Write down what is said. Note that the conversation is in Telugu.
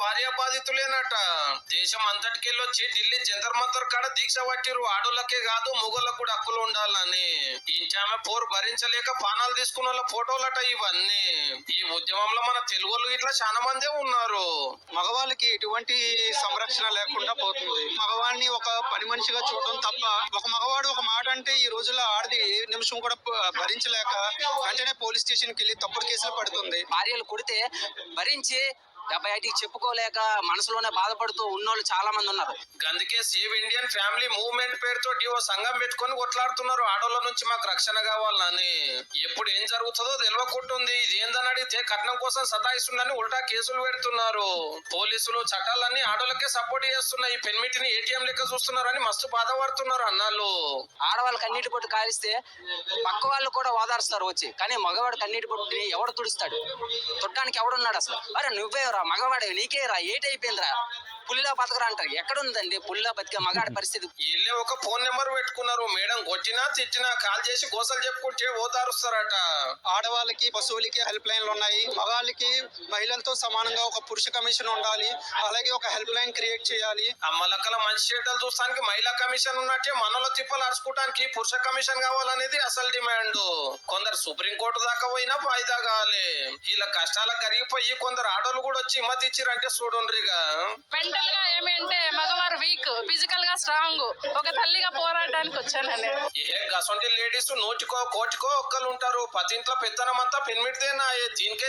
భార్య బాధితులేనట దేశం అంతటికెళ్ళి వచ్చి ఢిల్లీ జంతర్ మంతర్ కాడ దీక్ష పట్టిరు ఆడోళ్ళకే కాదు మొగోళ్ళకు కూడా హక్కులు ఉండాలని. ఇంచామె పోరు భరించలేక పానాలు తీసుకున్న వాళ్ళ ఫోటోలట ఇవన్నీ. ఈ ఉద్యమంలో మన తెలుగు ఇట్లా చాలా మందే ఉన్నారు. మగవాళ్ళకి ఎటువంటి సంరక్షణ లేకుండా పోతుంది. మగవాడిని ఒక పని మనిషిగా చూడడం తప్ప ఒక మగవాడు ఒక మాట అంటే ఈ రోజుల్లో ఆడది ఏ నిమిషం కూడా భరించలేక వెంటనే పోలీస్ స్టేషన్కి వెళ్ళి తప్పుడు కేసులు పడుతుంది. భార్యలు కొడితే భరించి బయటికి చెప్పుకోలేక మనసులోనే బాధపడుతూ ఉన్నోళ్ళు చాలా మంది ఉన్నారు. అందుకే సేవ్ ఇండియన్ ఫ్యామిలీ మూవ్మెంట్ పేరుతో ఓ సంఘం పెట్టుకొని కొట్లాడుతున్నారు. ఆడోళ్ళ నుంచి మాకు రక్షణ కావాలని. ఎప్పుడు ఏం జరుగుతుందో తెలియకుంటుంది ఇది ఏందని అడిగితే కట్నం కోసం సతాయిస్తుందని ఉల్టా కేసులు పెడుతున్నారు. పోలీసులు చట్టాలన్నీ ఆడోళ్ళకే సపోర్ట్ చేస్తున్నాయి. పెన్మిటిని ఏటీఎం లెక్క చూస్తున్నారని మస్తు బాధపడుతున్నారు అన్నాళ్ళు. ఆడవాళ్ళు కన్నీటి పొట్టు కాలిస్తే పక్క వాళ్ళు కూడా ఓదారుస్తారు వచ్చి. కానీ మగవాడు కన్నీటి పొట్టుని ఎవడు తుడుస్తాడు? తుట్టడానికి ఎవడున్నాడు అసలు? అరే నువ్వే రా మగవాడు ఏటైపోయింది ఏటైపోయిందిరా? పులిలా బతకరా అంటారు ఎక్కడుందండి పులిలా బతికే మగాడి పరిస్థితి? వీళ్ళే ఒక ఫోన్ నెంబర్ పెట్టుకున్నారు. మేడం కొట్టినా తిట్టినా కాల్ చేసి గోసలు చెప్పుకుంటే ఓదారుస్తారట. ఆడవాళ్ళకి పశువులకి హెల్ప్ లైన్లు ఉన్నాయి. మగవాళ్ళకి మహిళలతో సమానంగా ఒక పురుష కమిషన్ ఉండాలి. అలాగే ఒక హెల్ప్ లైన్ క్రియేట్ చేయాలి. అమ్మలక్కల మంచి చెడ్డలు చూస్తానికి మహిళా కమిషన్ ఉన్నట్టే మనలో తిప్పలు అరుచుకోవడానికి పురుష కమిషన్ కావాలనేది అసలు డిమాండ్. కొందరు సుప్రీంకోర్టు దాకా పోయినా ఫాయిదా కావాలి వీళ్ళ కష్టాలకు కరిగిపోయి కొందరు ఆడోళ్ళు కూడా వచ్చి హిమ్మతి ఇచ్చిరంటే చూడండిగా మెంటల్గా ఏమి అంటే మగవారు వీక్ ఫిజికల్గా స్ట్రాంగ్ ఒక తల్లిగా పోరాడడానికి వచ్చానండి ఏ గసొంటి లేడీస్ నూటికో కోటికో ఒక్కరు ఉంటారు. పతింట్లో పెత్తనం అంతా పెన్మిడితేనా దీనికే